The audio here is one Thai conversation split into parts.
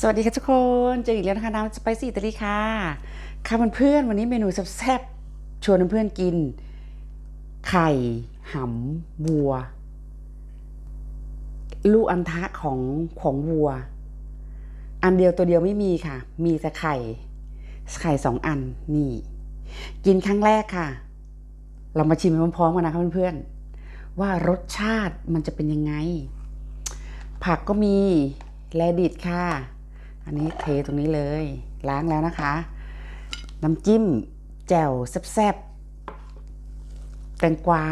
สวัสดีค่ะทุกคนเจออีกแล้วนะคะน้ำสไปซี่อิตาลีค่ะค่ะเพื่อนๆวันนี้เมนูแซ่บๆชวนเพื่อนๆกิน ไข่หำวัว ลูกอันทะของของวัว อันเดียวตัวเดียวไม่มีค่ะ มีแต่ไข่ ไข่สองอันนี่ กินครั้งแรกค่ะ เรามาชิมพร้อมๆกันนะคะเพื่อนๆว่ารสชาติมันจะเป็นยังไง ผักก็มีแลดิตค่ะ อันนี้เทตรงนี้เลยล้างแล้วนะคะ น้ำจิ้ม แจ่วแซ่บๆแตงกวา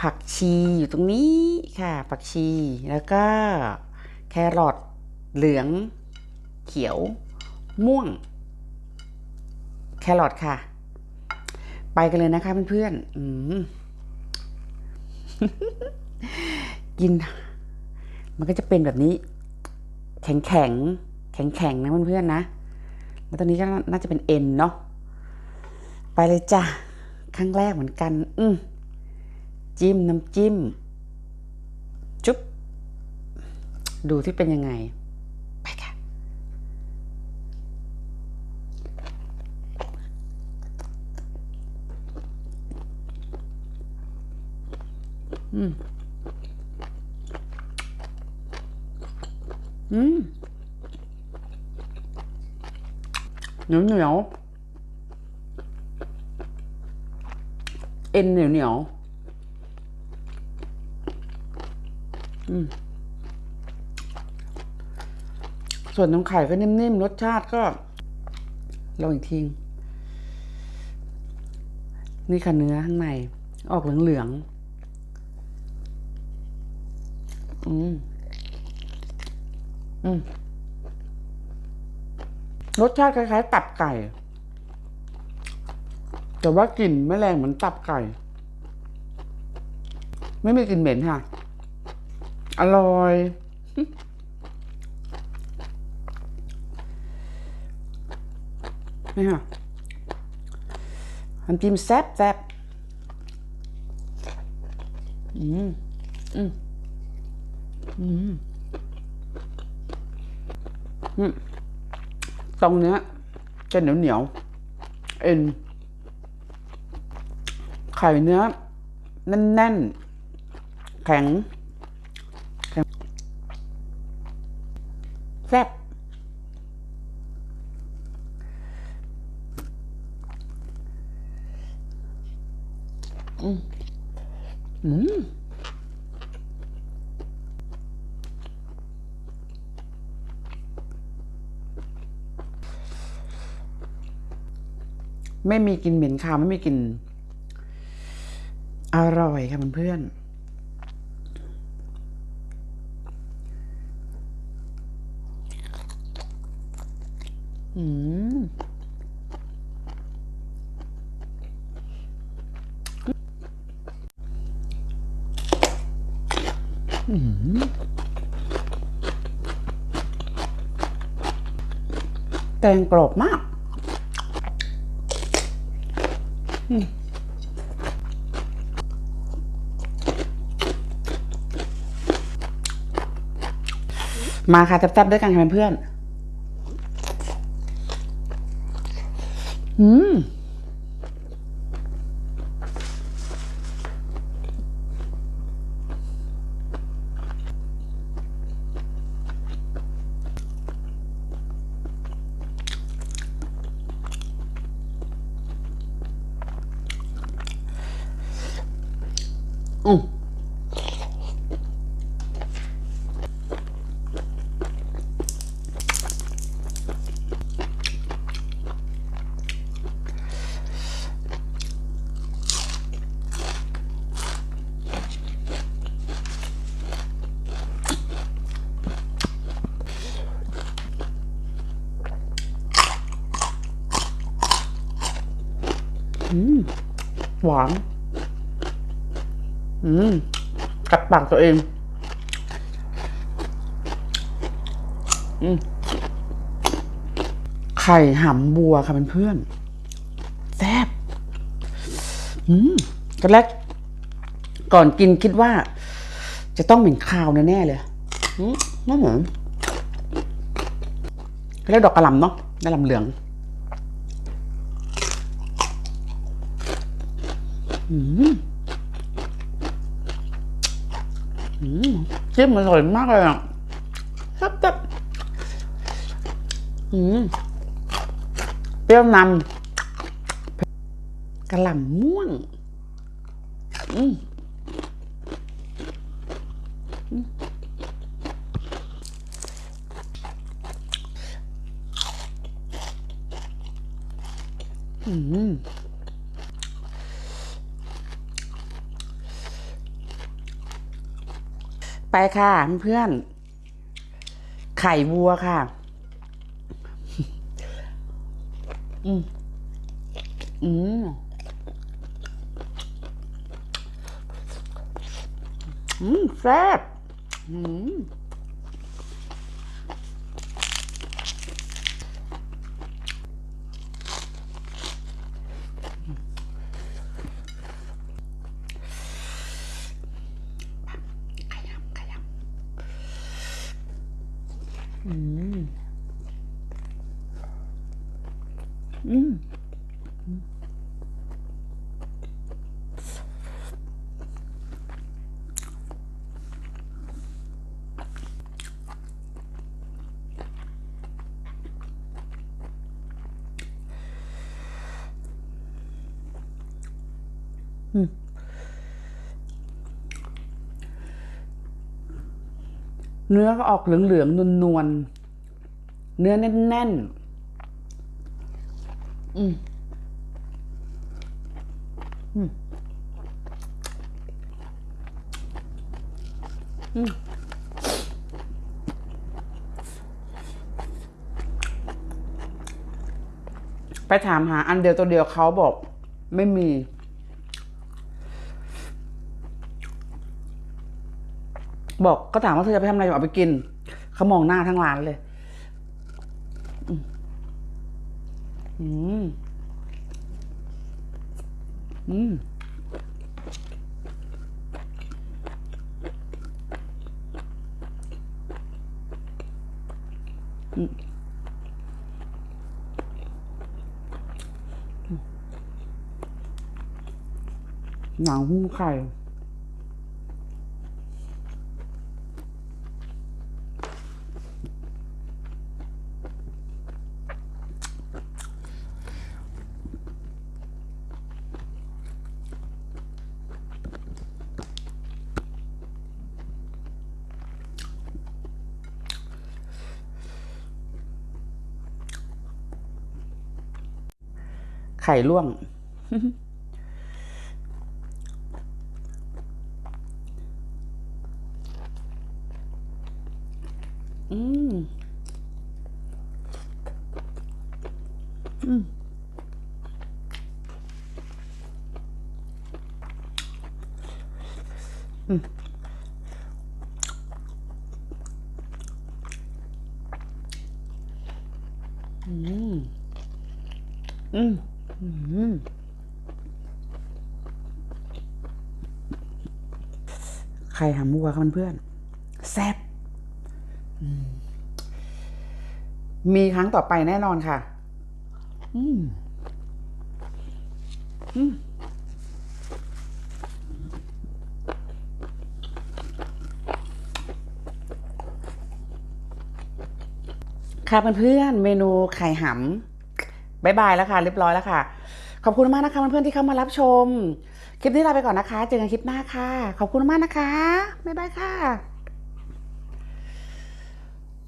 ผักชีอยู่ตรงนี้ค่ะ ผักชีแล้วก็แครอทเหลือง เขียว ม่วง แครอทค่ะ ไปกันเลยนะคะเพื่อนๆกิน มันก็จะเป็นแบบนี้ แข็งแข็งแข็งแข็งนะเพื่อนๆนะ แล้วตอนนี้ก็น่าจะเป็นเอ็นเนาะ ไปเลยจ้ะ ครั้งแรกเหมือนกัน อืมจิ้มน้ำจิ้ม จุ๊บ ดูที่เป็นยังไง ไปค่ะ อืม อืมเหนียวเหนียวเอ็นเหนียวเหนียวอืมส่วนน้ำไข่ก็นิ่มๆ รสชาติก็ลองอีกทีนี่ค่ะเนื้อข้างใน ออกเหลืองๆ อืม รสชาติคล้ายๆ ตับไก่ แต่ว่ากลิ่นไม่แรงเหมือนตับไก่ ไม่มีกลิ่นเหม็นค่ะ อร่อย นี่ค่ะน้ำจิ้มแซ่บแซ่บอืม อืม อืมอืม ตรงเนี้ย จะเหนียวเหนียวเอ็น ไข่เนื้อ แน่นๆ แข็งแข็งแซ่บอืม ไม่มีกลิ่นเหม็นคาวไม่มีกลิ่นอร่อยค่ะเพื่อนอืมอืมแตงกรอบมาก มาค่ะแซ่บๆด้วยกันค่ะเพื่อน อืม อืมอืมหวาน อืมกัดปากตัวเอง อืมไข่หำบัวค่ะเพื่อนๆแซ่บอืมตอนแรกก่อนกินคิดว่า จะต้องเหม็นคาวแน่ๆเลยอืมไม่เหมือนเขาเรียกดอกกระหล่ำเนาะกระหล่ำเหลืองอืม จิ้มมันอร่อยมากเลยอะครับจับอืมเปรี้ยวนำกระหล่ำม่วงอืมอืมอืม ไป ค่ะเพื่อนไข่วัวค่ะ อืม อืม อืมแซ่บอืม ขยำขยำอืม อืมเนื้อก็ออกเหลืองๆนวลๆ เนื้อแน่นๆ อืมอืมอืมไปถามหาอันเดียวตัวเดียวเขาบอก ไม่มี บอกก็ถามว่าเธอจะไปทำอะไรเอาไปกิน เขามองหน้าทั้งร้านเลย อืม อืม อืมหนังหุ้มไข่ ไข่ล่วง อืม อืมอืมอืม อืม อืม ไข่หำวัวค่ะเพื่อนแซ่บมมีครั้งต่อไปแน่นอนค่ะ อืมอืมค่ะเพื่อนๆเมนูไข่หำบายบายแล้วค่ะ เรียบร้อยแล้วค่ะ ขอบคุณมากนะคะเพื่อนๆที่เข้ามารับชม คลิปนี้ลาไปก่อนนะคะ เจอกันคลิปหน้าค่ะ ขอบคุณมากนะคะ บ๊ายบายค่ะ